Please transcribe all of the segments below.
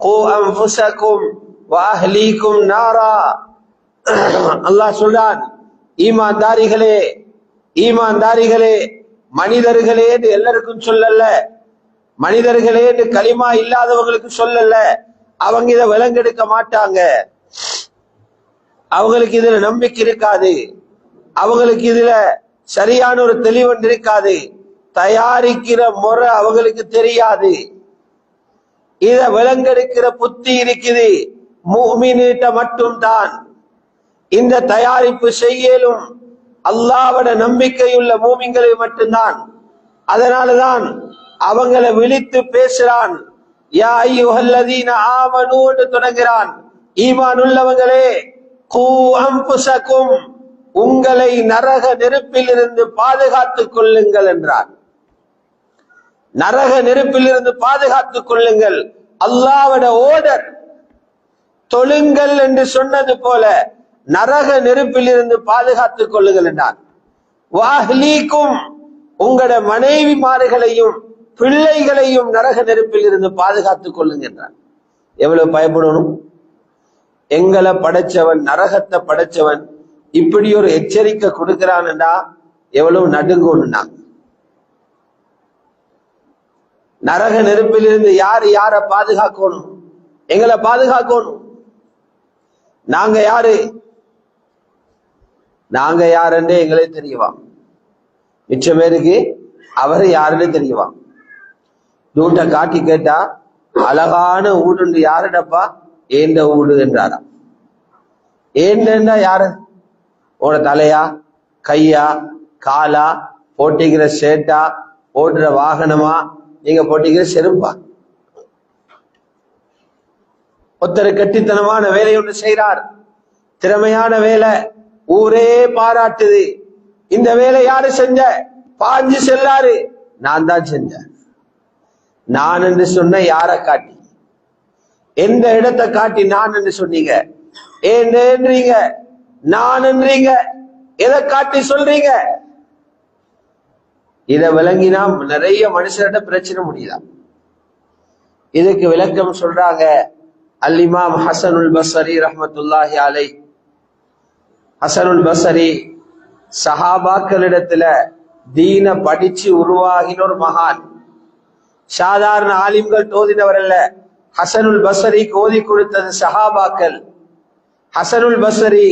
கோ அம்புசக்கும் வாஹ்லீக்கும் நாரா அல்லாஹ் சொல்றான் ஈமான்தாரிகளே ஈமான்தாரிகளே மனிதர்களே என்று எல்லாருக்கும் சொல்லல மனிதர்களே என்று களிமா இல்லாதவங்களுக்கு சொல்லல அவங்க இதை விலங்கெடுக்க மாட்டாங்க. அவங்களுக்கு இதுல நம்பிக்கை இருக்காது. அவங்களுக்கு இதுல சரியான ஒரு தெளிவன் இருக்காது. தயாரிக்கிற முறை அவங்களுக்கு தெரியாது. இத விலங்கெடுக்கிற புத்தி இருக்குது. மூமினிட்ட மட்டும்தான். இந்த தயாரிப்பு செய்யலும் அல்லாவோட நம்பிக்கையுள்ள மூமிங்களை மட்டும்தான். அதனாலதான் அவங்களை விழித்து பேசுறான். யா ஐயுஹல்லதீன ஆமனு தொடங்குறான். ஈமான் உள்ளவங்களே கூ அம்புசக்கும். உங்களை நரக நெருப்பில் இருந்து பாதுகாத்துக் கொள்ளுங்கள் என்றார் நரக நெருப்பில் இருந்து பாதுகாத்துக் கொள்ளுங்கள். அல்லாவோட ஓடர் தொழுங்கள் என்று சொன்னது போல நரக நெருப்பில் இருந்து பாதுகாத்துக் கொள்ளுங்கள் என்றார். வாஹ்லீக்கும் உங்களோட மனைவிமார்களையும் பிள்ளைகளையும் நரக நெருப்பில் இருந்து பாதுகாத்துக் கொள்ளுங்கன்றார் எவ்வளவு பயப்படணும்? எங்களை படைச்சவன் நரகத்தை படைச்சவன் இப்படி ஒரு எச்சரிக்கை கொடுக்கிறான்டா எவ்வளவு நடுங்கணும்னா. நரக நெருப்பிலிருந்து யாரு யார பாதுகாக்கணும்? எங்களை பாதுகாக்கணும். நாங்க யாரு? நாங்க யாருன்னு எங்களே தெரியவா? மிச்ச பேருக்கு அவரு யாருன்னு தெரியவா? தூட்ட காட்டி கேட்டா அழகான ஊடுண்டு யாருடப்பா? ஏண்ட ஊடு என்றாரா ஏண்டா யாரு? உன தலையா கையா காலா போட்டிக்கிற ஷேட்டா ஓட்டுற வாகனமா நீங்க போட்டீங்க செருப்பா. ஒருத்தர் கட்டித்தனமான வேலை ஒன்று செய்கிறார் திறமையான வேலை ஊரே பாராட்டுது. இந்த வேலை யாரு செஞ்ச? பாஞ்சு செல்லாரு. நான் தான் செஞ்சேன். நான் என்று சொன்ன யார காட்டி? எந்த இடத்தை காட்டி நான் என்று சொன்னீங்க? ஏன்றீங்க நான் என்றீங்க? எதை காட்டி சொல்றீங்க? இதை விளங்கினா நிறைய மனுஷர்கிட்ட பிரச்சனை முடியுதா? இதுக்கு விளக்கம் சொல்றாங்க அல்லிமாம் ஹசனுல் பசரி ரஹமத்துல்லாஹி அலை ஹசனுல் பசரி சஹாபாக்களிடத்துல தீன படிச்சு உருவாகின ஒரு மகான். சாதாரண ஆலிம்கள் தோதினவர் அல்ல. ஹசனுல் பசரி கோதி கொடுத்தது சஹாபாக்கள். ஹசனுல் பசரி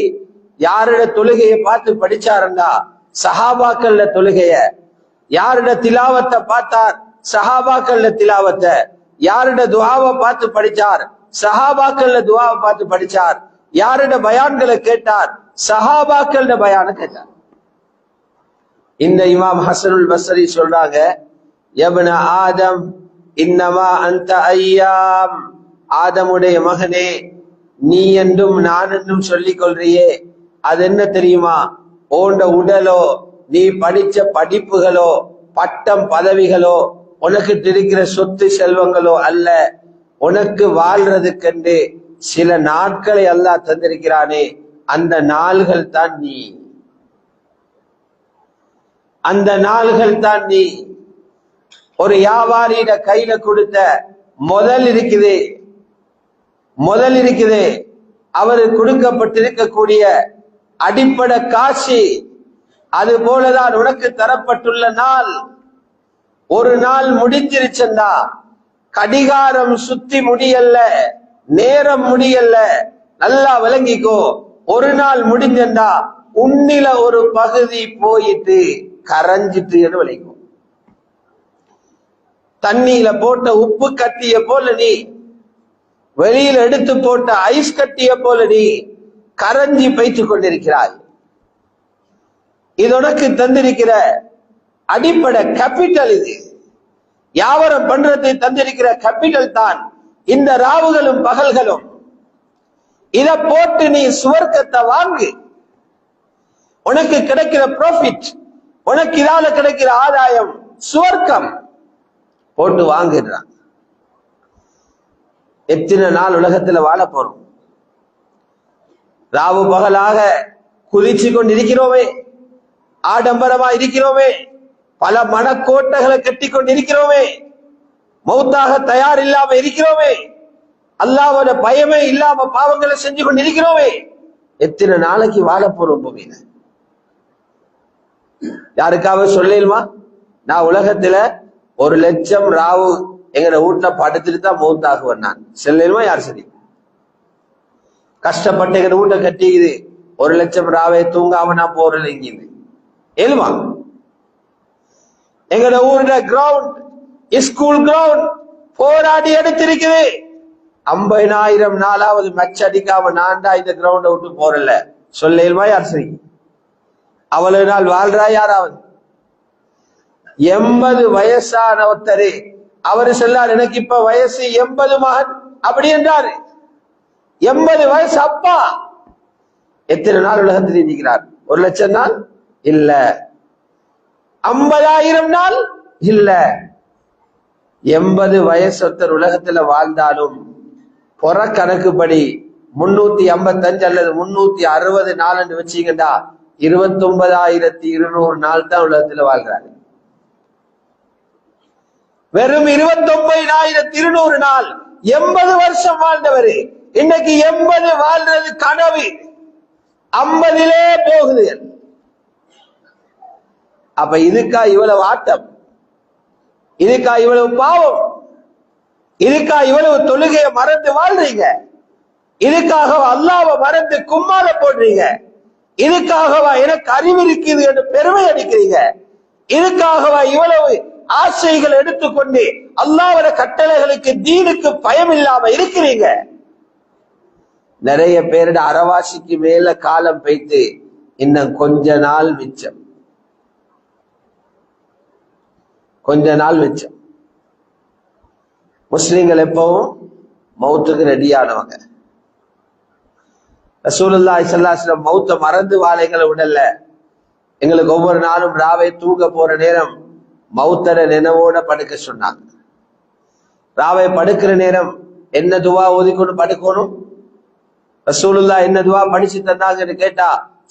யாரோட தொழுகையை பார்த்து படிச்சாருண்டா சஹாபாக்கள்ல தொழுகைய யாருட திலாவத்தை பார்த்தார்? சஹாபாக்கள்ல திலாவத்தை. யாரோட துவாவை பார்த்து படிச்சார்? சஹாபாக்கள்ல துவாவை பார்த்து படிச்சார். யாருட பயான்களை கேட்டார்? சஹாபாக்கள்ட பயான கேட்டார். இந்த இமாம் ஹசனுல் பசரி சொல்றாங்க எபன ஆதம் இன்னமா அந்த ஐயாம். ஆதமுடைய மகனே நீ என்றும் நான் என்றும் சொல்லிக் கொள்றியே. அது என்ன தெரியுமா? ஓண்ட உடலோ நீ படிச்ச படிப்புகளோ பட்டம் பதவிகளோ உனக்கு இருக்கிற சொத்து செல்வங்களோ அல்ல. உனக்கு வாழ்றதுக்கென்று சில நாட்களை அல்லாஹ் தந்திருக்கிறானே அந்த நாள்கள் தான் நீ. அந்த நாள்கள் தான் நீ. ஒரு வியாபாரியிட கையில கொடுத்த முதல் இருக்குது. முதல் இருக்குது. அவரு கொடுக்கப்பட்டிருக்கக்கூடிய அடிப்படை காசு அது போலதான் உனக்கு தரப்பட்டுள்ள நாள். ஒரு நாள் முடிஞ்சிருச்சண்டா கடிகாரம் சுத்தி முடியல நேரம் முடியல நல்லா விளங்கிக்கோ. ஒரு நாள் முடிஞ்சண்டா உன்னில ஒரு பகுதி போயிட்டு கரைஞ்சிட்டு விளைக்கும் தண்ணியில போட்ட உப்பு கட்டிய போல நீ வெளியில எடுத்து போட்ட ஐஸ் கட்டிய போல நீ கரைஞ்சி பயிற்று கொண்டிருக்கிறாய். இது உனக்கு தந்திருக்கிற அடிப்படை கேபிட்டல் இது. வியாபாரம் பண்றதை தந்திருக்கிற கேபிட்டல் தான் இந்த ராவுகளும் பகல்களும். இத போட்டு நீ சுவர்க்கத்தை வாங்கு. உனக்கு கிடைக்கிற ப்ராஃபிட் உனக்கு இதால கிடைக்கிற ஆதாயம் சுவர்க்கம். போட்டு வாங்கிடுறான் எத்தனை நாள் உலகத்துல வாழ போறோம்? ராவு பகலாக குதிச்சு கொண்டிருக்கிறோமே. ஆடம்பரமா இருக்கிறோமே பல மனக்கோட்டைகளை கட்டி கொண்டிருக்கிறோமே மௌத்தாக தயார் இல்லாம இருக்கிறோமே. அல்லாவோட பயமே இல்லாம பாவங்களை செஞ்சு கொண்டு இருக்கிறோமே எத்தனை நாளைக்கு வாழ போறோம் பூமியில? யாருக்காவது சொல்லிடுமா? நான் உலகத்துல ஒரு லட்சம் ராவு எங்கட வீட்டுல படுத்துட்டு தான் மௌத்தாகுவேன் நான். செல்லுமா யார் சரி கஷ்டப்பட்டு எங்க வீட்டை கட்டிக்குது. ஒரு லட்சம் ராவே தூங்காம நான் போறேன் இங்கிருந்து ஏழுமா? எங்கட ஊர்ல கிரவுண்ட் ஸ்கூல் கிரவுண்ட் போராடி எடுத்திருக்குது. ஐம்பதினாயிரம் நாலாவது மேட்ச் அடிக்காம நான் தான் இந்த கிரவுண்ட விட்டு போறல சொல்லேல்மா யார் சரி அவ்வளவு நாள் வாழ்றா யாராவது? எண்பது வயசான ஒருத்தரு அவரு சொல்லார் எனக்கு இப்ப வயசு எண்பது மகன். அப்படி என்றாரு. எண்பது வயசு அப்பா. எத்தனை நாள் உலகத்தில் இருக்கிறார் ஒரு லட்சம் நாள்? இல்ல. ஐம்பதாயிரம் நாள் இல்ல. எண்பது வயசு உலகத்துல வாழ்ந்தாலும் புற கணக்குப்படி முன்னூத்தி ஐம்பத்தஞ்சு அல்லது முன்னூத்தி அறுபது நாள் என்று வச்சீங்கடா இருபத்தி ஒன்பதாயிரத்தி இருநூறு நாள் தான் உலகத்துல வாழ்றாங்க வெறும் இருபத்தி ஒன்பதாயிரத்தி இருநூறு நாள். எண்பது வருஷம் வாழ்ந்தவர். இன்னைக்கு எண்பது வாழ்றது கனவு. ஐம்பதிலே போகுது. அப்ப இதுக்கா இவ்வளவு ஆட்டம்? இதுக்கா இவ்வளவு பாவம்? இதுக்கா இவ்வளவு தொழுகையை மறந்து வாழ்றீங்க? இதுக்காக அல்லாவை மறந்து கும்மால போடுறீங்க? இதுக்காகவா எனக்கு அறிவு இருக்குது என்று பெருமை அடிக்கிறீங்க? இதுக்காகவா இவ்வளவு ஆசைகள் எடுத்துக்கொண்டு அல்லாவோட கட்டளைகளுக்கு தீனுக்கு பயம் இல்லாம இருக்கிறீங்க? நிறைய பேருட அறவாசிக்கு மேல காலம் பைத்து இன்னும் கொஞ்ச நாள் மிச்சம். கொஞ்ச நாள் மிச்சம் முஸ்லீம்கள் எப்பவும் மௌத்துக்கு ரெடியானவங்க. ரசூலுல்லாஹி ஸல்லல்லாஹு மௌத்த மறந்து வாழைகளை விடல. எங்களுக்கு ஒவ்வொரு நாளும் ராவை தூங்க போற நேரம் மௌத்தர நினைவோட படுக்க சொன்னாங்க. ராவை படுக்கிற நேரம் என்ன துவா ஒதுக்கணும் படுக்கணும்? ரசூலுல்லா என்ன துவா படிச்சு தந்தாங்கன்னு கேட்டா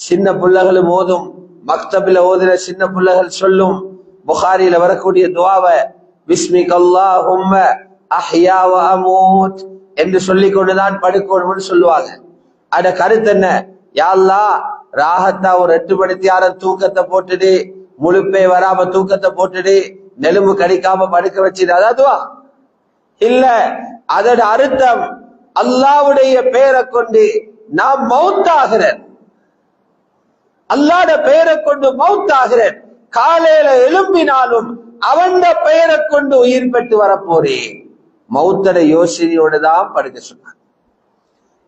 சின்ன பிள்ளைகளும் ஓதும். மக்தபில ஓதுற சின்ன பிள்ளைகள் சொல்லும். புகாரியில வரக்கூடிய துவாவை பிஸ்மிக் அல்லாஹும்ம அஹ்யா அமூத் என்று சொல்லி கொண்டுதான் படுக்கணும்னு சொல்லுவாங்க. அட கருத்து என்ன? யாழ்லா ராகத்தா ஒரு எட்டு மணித்தியார தூக்கத்தை போட்டுடு முழுப்பே வராம தூக்கத்தை போட்டுடு நெலும்பு கடிக்காம படுக்க வச்சிடு அதாதுவா இல்ல அதோட அர்த்தம் அல்லாவுடைய பெயரை கொண்டு நான் மவுத்தாகிறேன் அல்லாட பெயரை கொண்டு மவுத்தாகிறேன் காலையில எழும்பினாலும் அவன் பெயரை கொண்டு உயிர் பெற்று வரப்போறேன் மௌத்தர யோசனையோட தான் படுக்க சொன்னாங்க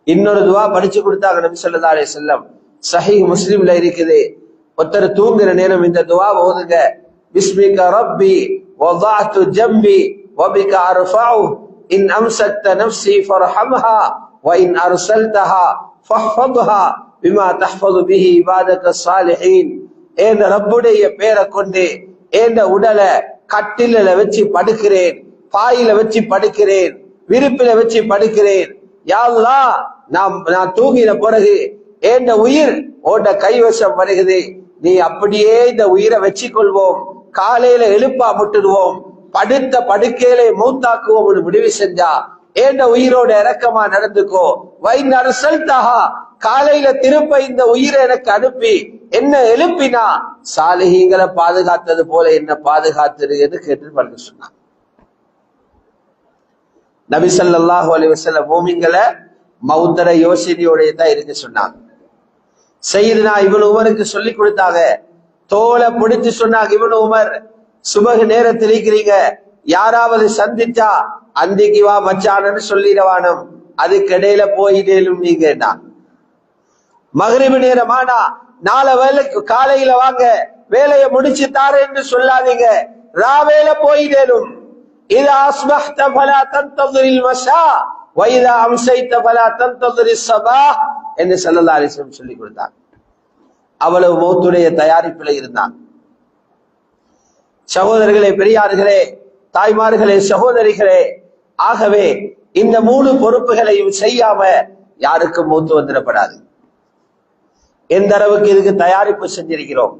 இன்னொரு துவா படிச்சு கொடுத்தாங்க நபி சொல்லதா அலே செல்லம் சஹி முஸ்லிம்ல இருக்குது. ஒருத்தர் தூங்குற நேரம் இந்த துவா ஓதுங்க. பிஸ்மிக ரப்பி வதாத்து ஜம்பி வபிக அர்ஃபாஉ இன் அம்சக்த நஃப்ஸி ஃபர்ஹம்ஹா வ இன் அர்சல்தஹா ஃபஹ்ஃபதுஹா பிமா தஹ்ஃபது பிஹி இபாதக ஸாலிஹீன். ஏன் ரப்புடைய பேரை கொண்டு ஏன் உடலை கட்டில வச்சு படுக்கிறேன் பாயில வச்சு படுக்கிறேன் விருப்பில வச்சு படுக்கிறேன். யாழ்லா நாம் நான் தூங்கின பிறகு ஏண்ட உயிர் ஓண்ட கைவசம் வருகிறது. நீ அப்படியே இந்த உயிரை வச்சு கொள்வோம் காலையில எழுப்பா முட்டுடுவோம். படுத்த படுக்கையில மூத்தாக்குவோம். முடிவு செஞ்சா ஏண்ட உயிரோட இறக்கமா நடந்துக்கோ. வைநரசல் தகா காலையில திருப்ப இந்த உயிரை எனக்கு அனுப்பி என்ன எழுப்பினா சாலிகிங்களை பாதுகாத்தது போல என்ன பாதுகாத்துருன்னு என்று கேட்டு படுக்க சொன்னான் நபி ஸல்லல்லாஹு அலைஹி வஸல்லம் மூமின்களை மௌத்தர யோசனையோட தான் இருக்க சொன்னாங்க செய்யுதுனா இவனு உமருக்கு சொல்லி கொடுத்தாங்க தோலை பிடிச்சு சொன்னாங்க இவனு உமர் சுபகு நேரத்தில் இருக்கிறீங்க யாராவது சந்திச்சா அந்திக்கு வா மச்சானன்னு சொல்லிடவானும் அதுக்கிடையில போயிட்டேலும் நீங்க மகரிபு நேரமானா நால வேலைக்கு காலையில வாங்க வேலையை முடிச்சு தாரு என்று சொல்லாதீங்க. ராவேல போயிடலும் இது அஸ்பஹ்த பலா தந்ததுரில் மஷா வைதா அம்சைத்த பலா தந்ததுரி சபா என்று சல்லல்லா சொல்லி கொடுத்தாங்க அவ்வளவு மௌத்துடைய தயாரிப்பில் இருந்தான். சகோதரர்களே பெரியார்களே தாய்மார்களே சகோதரிகளே ஆகவே இந்த மூணு பொறுப்புகளையும் செய்யாம யாருக்கும் மூத்து வந்துடப்படாது. எந்த அளவுக்கு இதுக்கு தயாரிப்பு செஞ்சிருக்கிறோம்?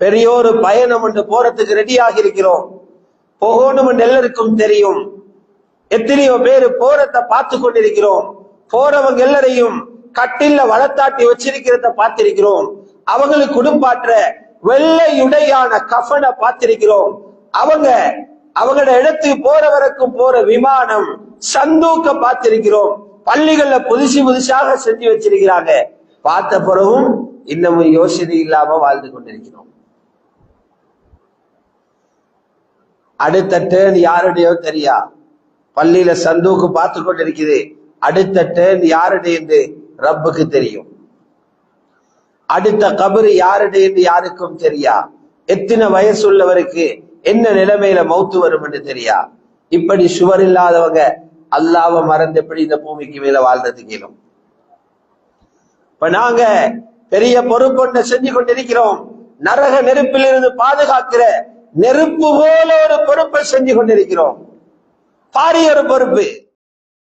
பெரிய ஒரு பயணம் என்று போறதுக்கு ரெடியாக இருக்கிறோம் போகணும் எல்லாருக்கும் தெரியும். எத்தனையோ பேரு போறத பார்த்து கொண்டிருக்கிறோம். போறவங்க எல்லாரையும் கட்டில்ல வளர்த்தாட்டி வச்சிருக்கிறத பார்த்திருக்கிறோம். அவங்களுக்கு குடும்பாற்ற வெள்ளையுடையான கஃனை பார்த்திருக்கிறோம். அவங்க அவங்களோட இடத்துக்கு போற வரைக்கும் போற விமானம் சந்தூக்க பார்த்திருக்கிறோம். பள்ளிகள்ல புதுசு புதுசாக செஞ்சு வச்சிருக்கிறாங்க. பார்த்த பிறகும் இன்னமும் யோசனை இல்லாம வாழ்ந்து கொண்டிருக்கிறோம். அடுத்த டேர்ன் யாருடையோ தெரியா? பள்ளியில சந்தூக்கு பார்த்து கொண்டிருக்குது. அடுத்த டேர்ன் யாருடைய ரப்புக்கு தெரியும். அடுத்த கபரு யாருடைய யாருக்கும் தெரியா? எத்தனை வயசு உள்ளவருக்கு என்ன நிலைமையில மௌத்து வரும் என்று தெரியா? இப்படி சுவர் இல்லாதவங்க அல்லாவ மறந்து எப்படி இந்த பூமிக்கு மேல வாழ்றது கேளும் இப்ப நாங்க பெரிய பொறுப்பொன்றை செஞ்சு கொண்டிருக்கிறோம் நரக நெருப்பிலிருந்து பாதுகாக்கிற நெருப்பு போல ஒரு பொறுப்பை செஞ்சு கொண்டிருக்கிறோம் பாரிய ஒரு பொறுப்பு.